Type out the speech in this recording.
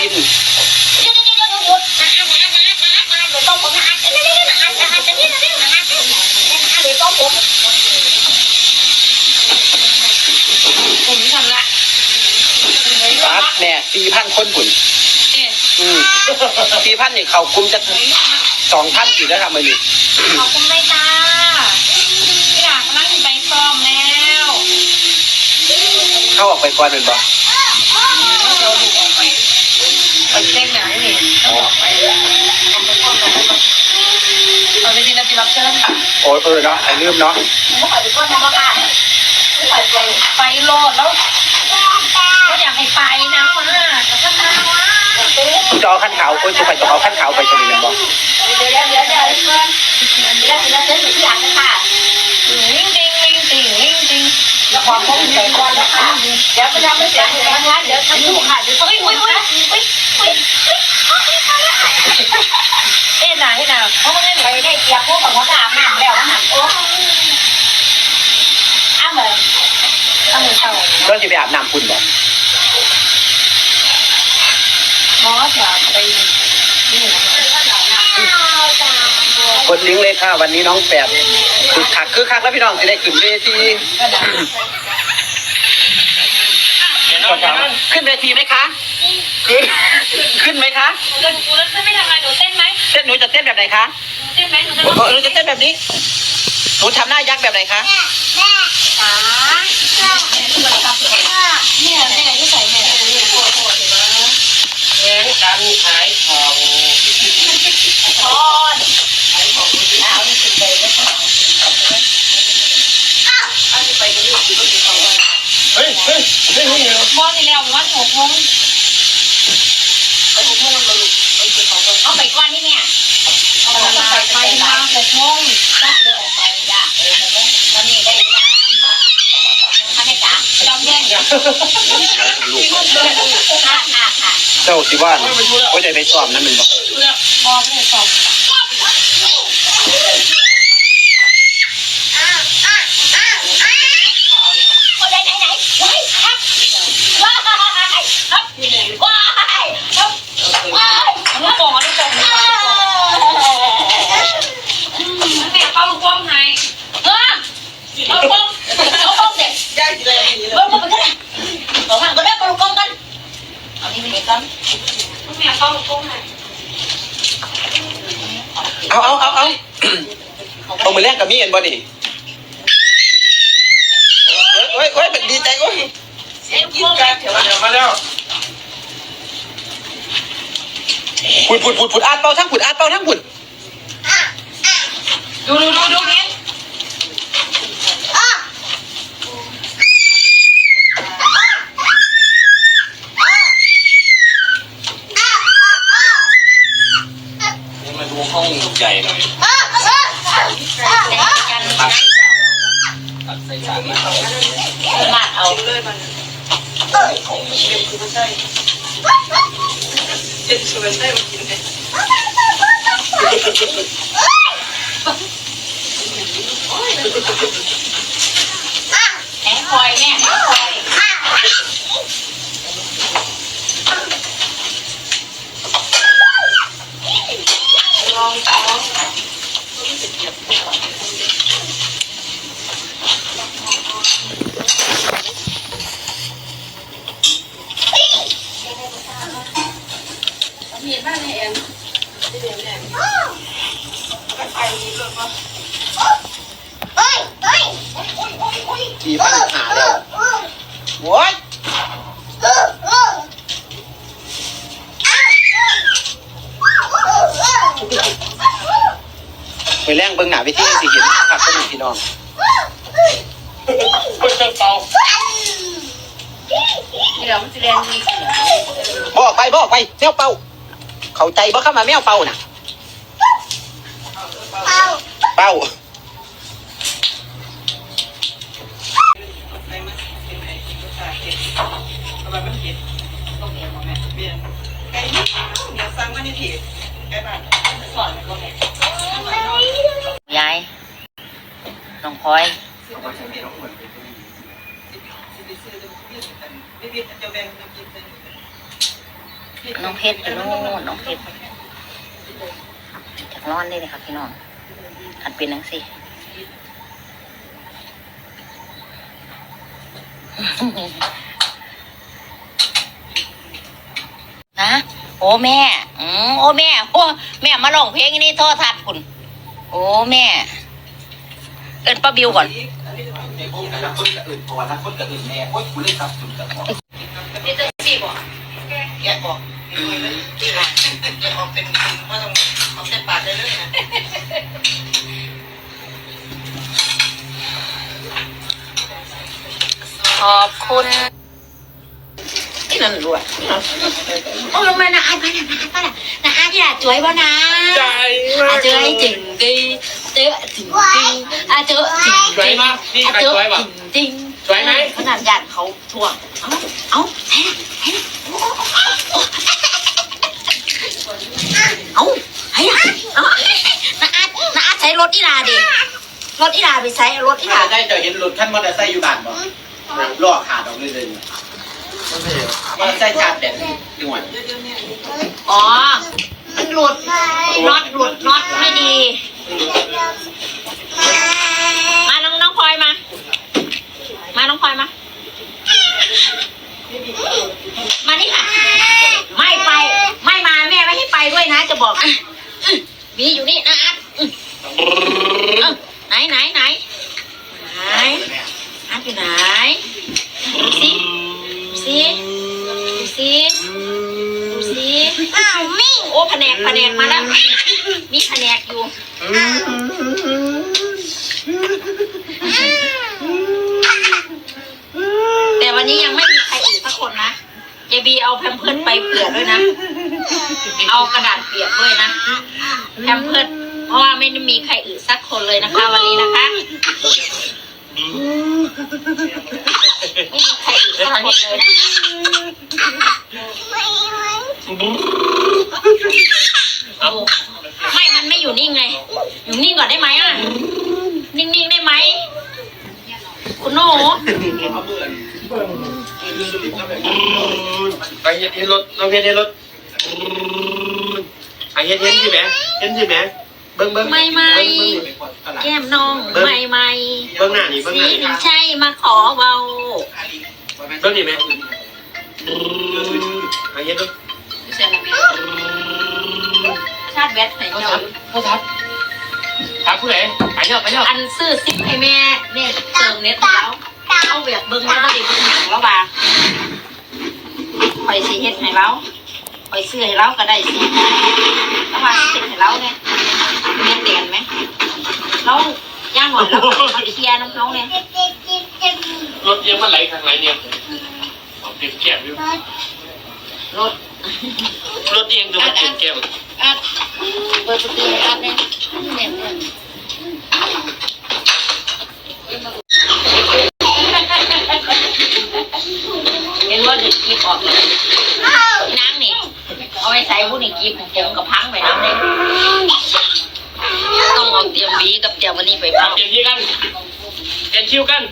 วินผมทำละรัดแน่สี่พันคนบุญเอ๊ะอืมสี่พันเนี่ยเขาคุมจะสองพันอีกแล้วทำไมนี่ขอบคุณไม่ตาพี่หลากำลังไปซ้อมแล้ว เข้าออกไปก่อนเป็นบ่เราดูออกไป ไปเต้นหนังนี่ต้องออกไปเอาจริงๆนะพี่รับเชิญโอ้ยเออเนาะไอ้ลืมเนาะไปโหลดแล้วก็อยากให้ไปนะมาแต่ถ้ามาว่าจะเอาขั้นขาวคนจะไปจะเอาขั้นขาวไปชมเป็นบ่ลิงติงลิงติงลิงติงแล้วความคงใจก่อนนะคะเดี๋ยวมันจะไม่เสียงานเดี๋ยวทำลูกค่ะเดี๋ยวอุ้ยอุ้ยอุ้ยอุ้ยอุ้ยเอ๊ะหนาเอ๊ะหนาเพราะมันไม่ได้ได้เกียร์พวกของเขาถามหนักแล้วหนักโอ้อ้าวเหมือนอ้าวเหมือนเต่า ก็จะไปอาบน้ำคุณบ่หมอจะไปนี่กดลิงก์เลยค่ะ วันนี้น้องแปดคือคักคือคักแล้วพี่น้องจะได้ขึ้นเวทีก็ได้ขึ้นเวทีไหมคะ ขึ้น ขึ้นไหมคะหนูแล้วจะไม่ทำอะไรหนูเต้นไหมเต้นหนูจะเต้นแบบไหนคะ เต้นไหมหนูจะหนูหนูจะเต้นแบบนี้ หนูทำหน้ายักษ์แบบไหนคะป๋าเนี่ยแม่ที่ใส่แม่แข่งกันขายของทอนเอาที่สุดเลยนะเฮ้ยเฮ้ยเฮ้ยเฮ้ยมอที่แล้ววันหกโมงเอาไปก่อนนี่เนี่ยเอาไปไปไปมาหกโมง ก็จะออกไปจ้ะตอนนี้ได้ยังทำให้จ๋าจอมเย็นค่ะค่ะค่ะเจ้าสิว่าใจไปสอบนั่นมันบอก มอไม่ตอบคนไหนไหนไหนว้ายครับว้ายครับว้ายครับว้ายลูกโป่งลูกโป่งแม่เข้าลูกโป่งให้เออเอาลูกโป่งเอาลูกโป่งเด็ก ได้สิเลยนี่ เบิ้งเบิ้งไปกันเลยสองหางก็ได้ปลูกกงกันเอานี่ไปเด็กกันแม่ เข้าลูกโป่งให้เอาเอาเอาเอาเอามือแรกกับมีเอ็นบอดี้โอ้ยโอ้ยดีใจโอ้ยเสียงกินโป่งกันเถอะเดี๋ยวมาแล้วผุดผุดผุดผุดอาดเป่าทั้งผุดอาดเป่าทั้งผุดดูดูดูดูนี่ม ห้องใหญ่หน่อยกันตัดตัดใส่จานมาเอามาเอาเลยมันเด็กคือไม่ใช่เด็กคือไม่ใช่มากินเลยแหงคอยแม่แหงคอยลองลอง มีบ้านในแอนที่เดียวแอนก็ไปรถมาสี่พันหาแล้วโว้ยไปแรงเบิ้งหน้าไปที่สิเห็นครับก็มีพี่น้องคนจะเป่าเดี๋ยวมันจะเรียนมีบอกไปบอกไปแมวเป่า เข้าใจบ่เข้ามาแมวเป่าน่ะ เป่าไปมาเห็นไหมรสชาติเผ็ดทำไมมันเผ็ดต้องเผ็ดของแม่เบียร์ไก่นี่เดี๋ยวสั่งมาในเพจไก่บ้านสอนมันก็แม่ ยายน้องพลอยซื้อมาชิ้นเดียวหมดซื้อซื้อเดี๋ยวเบียร์กันไม่เบียร์จะแบ่งเป็นน้องเพชรไปโน่นน้องเพชรจากนอนได้เลยค่ะพี่น้องหัดเป็นนังสินะโอ้แม่ อืมโอ้แม่โอ้แม่มาลองเพลงนี้โทษทัดคุณ โอ้แม่ เอินป้าบิวก่อนในพวกนั้นคนกับอื่นพอนะคนกับอื่นแม่โอ๊ยกูเล่นซับจุดกับพ่อนี่จะสี่บ่แกะบอกจะออกเป็นว่าต้องเอาเส้นปาดได้เลยนะขอบคุณที่นั่นด้วยโอ้ลงมานะอาไปนะนะไปนะนะ อาที่ละจวยบ่นะใจอาเจอไอ้จริงจริงเจอจริงจริงอาเจอจริงสวยมากนี่ใครเจอสวยจวะริงจริงสวยไหมขนาดญาติเขาทวงเอ้าเอ้าใช่ละใช่ละเอ้าใช่ละเอ้านะอานะอาใช้รถอีลาดิรถอีลาไปใช้รถอีลาถ้าได้จะเห็นรถขั้นมอเตอร์ไซค์อยู่บ้านบ่ล่อขาดออกเลยเลยมอเตอร์ไซค์จานแบบด่วนอ๋อ มันหลุดน็อตหลุดน็อตไม่ดี มาน้องน้องพลอยมา มาน้องพลอยมา มานี่ค่ะ ไม่ไป ไม่มาแม่ไม่ให้ไปด้วยนะ จะบอกอะอื้อมีอยู่นี่นะอัดอื้อเอ้าไหนไหนไหนไหนอัดอยู่ไหนดูสิ โอ้แผนกแผนกมาแล้วมีแผนกอยู่แต่วันนี้ยังไม่มีใครอีกสักคนนะเจบีเอาแพมเพิร์ดไปเผื่อด้วยนะ เอากระดาษเปียกด้วยนะแพมเพิร์ดเพราะว่าไม่ได้มีใครอื่นสักคนเลยนะคะ วันนี้นะคะไม่มีใครอีกสักคนเลยนะคะ โอ้ไม่ มันไม่อยู่นิ่งไง อยู่นิ่งก่อนได้ไหมอะ นิ่งๆได้ไหม คุณโน่ไปเห็นรถเราเห็นเห็นรถไอเห็นเห็นใช่ไหมเห็นใช่ไหมเบิ้งเบิ้งไม่ไม่แก้มน้องไม่ไม่เบิ้งหน้านี่เบิ้งหสีน้าหนึ่งใช่มาขอเบาเบิ้งนี่ไหมไอเห็นรถ ชาติแบตไหนเนาะพ่อทัดทัดผู้ไหนไปเถอะไปเถอะอันซื้อซิปให้แม่แม่เติมเน็ตแล้วเอาแบบเบิ้งแล้วก็ดิเบิ้งหนังแล้วบ่าคอยสีเฮ็ดให้เราคอยซื้อให้เราก็ได้สิแล้วว่าสิเฮ็ดให้เราเนี่ยแม่เตียนไหมเราย่างหน่อยแล้วก็มาเคลียร์น้ำเขาเนี่ยรถยังมาไหลทางไหนเนี่ยเอาเต็มแก้มอยู่รถ รถยังดูมันเต็มแก้มอัดเปิดประตูอัดเนี่ยเนี่ยเนี่ยเห็นว่าเด็กกีบออกเลยนางนี่เอาไปใส่ผู้นี่กีบผมกับพังไปน้ำเลยต้องเอาเตรียมบีกับเตรียมวันนี้ไปเป้าเปลี่ยนที่กันเปลี่ยนคิวกัน